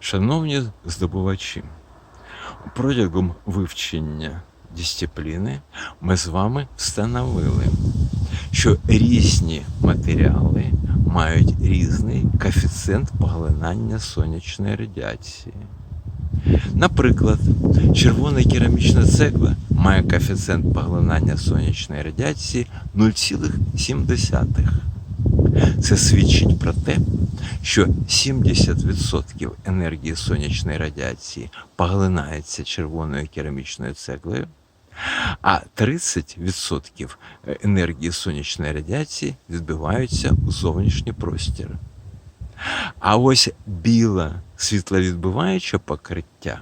Шановні здобувачі, протягом вивчення дисципліни ми з вами встановили, що різні матеріали мають різний коефіцієнт поглинання сонячної радіації. Наприклад, червона керамічна цегла має коефіцієнт поглинання сонячної радіації 0,7. Це свідчить про те, що 70% енергії сонячної радіації поглинається червоною керамічною цеглою, а 30% енергії сонячної радіації відбиваються у зовнішній простір. А ось біла світловідбиваюче покриття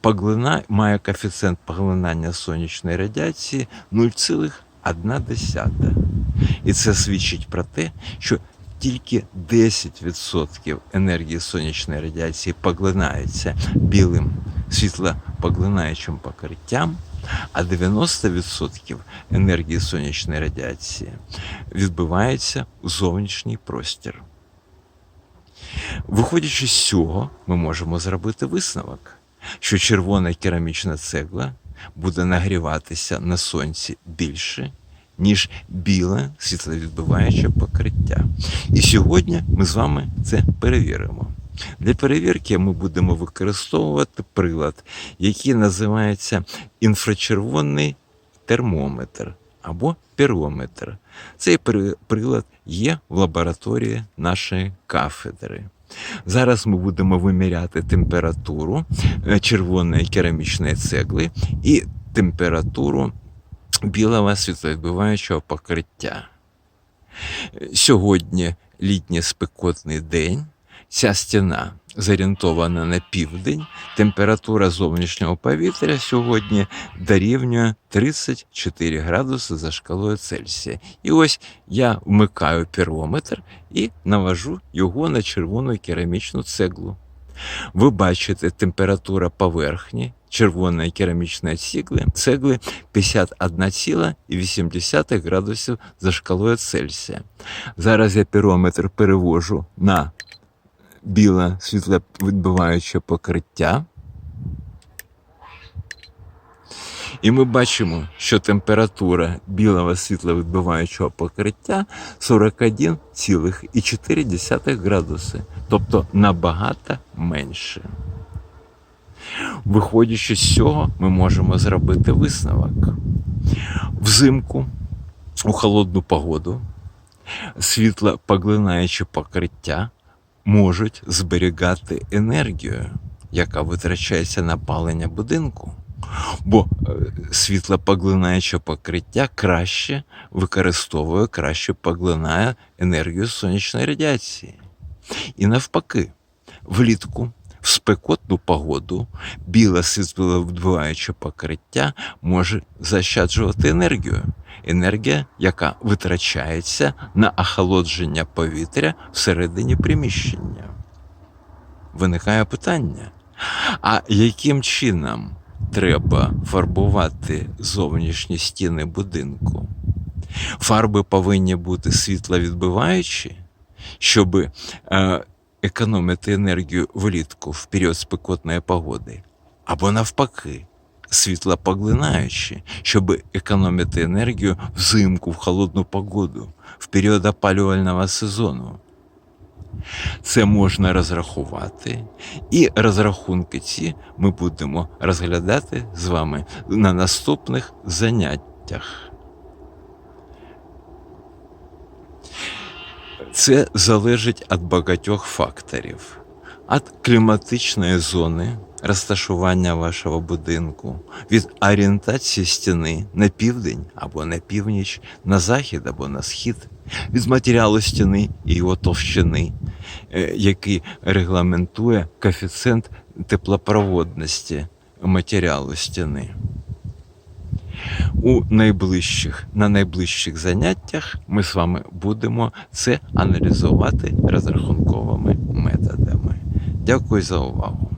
поглина, має коефіцієнт поглинання сонячної радіації 0,1. І це свідчить про те, що тільки 10% енергії сонячної радіації поглинається білим світлопоглинаючим покриттям, а 90% енергії сонячної радіації відбивається у зовнішній простір. Виходячи з цього, ми можемо зробити висновок, що червона керамічна цегла буде нагріватися на сонці більше, ніж біле світловідбиваюче покриття. І сьогодні ми з вами це перевіримо. Для перевірки ми будемо використовувати прилад, який називається інфрачервоний термометр або пірометр. Цей прилад є в лабораторії нашої кафедри. Зараз ми будемо виміряти температуру е, червоної керамічної цегли і температуру білого світловідбиваючого покриття. Сьогодні літній спекотний день. Ця стіна зорієнтована на південь. Температура зовнішнього повітря сьогодні дорівнює 34 градуси за шкалою Цельсія. І ось я вмикаю пірометр і навожу його на червону керамічну цеглу. Ви бачите, температура поверхні червоної керамічної цігли, цегли 51,8 градусів за шкалою Цельсія. Зараз я пірометр перевожу на біле світловідбиваюче покриття. І ми бачимо, що температура білого світловідбиваючого покриття 41,4 градуси, тобто набагато менше. Виходячи з цього, ми можемо зробити висновок. Взимку у холодну погоду світлопоглинаючі покриття можуть зберігати енергію, яка витрачається на палення будинку. Бо е, світлопоглинаюче покриття краще використовує, краще поглинає енергію сонячної радіації. І навпаки, влітку в спекотну погоду біле світловідбиваюче покриття може защаджувати енергію. Енергія, яка витрачається на охолодження повітря всередині приміщення. Виникає питання: а яким чином треба фарбувати зовнішні стіни будинку? Фарби повинні бути світловідбиваючі, щоб е, економити енергію влітку в період спекотної погоди, або навпаки, світлопоглинаючі, щоб економити енергію взимку в холодну погоду, в період опалювального сезону. Це можна розрахувати, і розрахунки ці ми будемо розглядати з вами на наступних заняттях. Це залежить від багатьох факторів: від кліматичної зони, розташування вашого будинку, від орієнтації стіни на південь або на північ, на захід або на схід, від матеріалу стіни і його товщини, е, який регламентує коефіцієнт теплопроводності матеріалу стіни. У найближчих на найближчих заняттях ми з вами будемо це аналізувати розрахунковими методами. Дякую за увагу.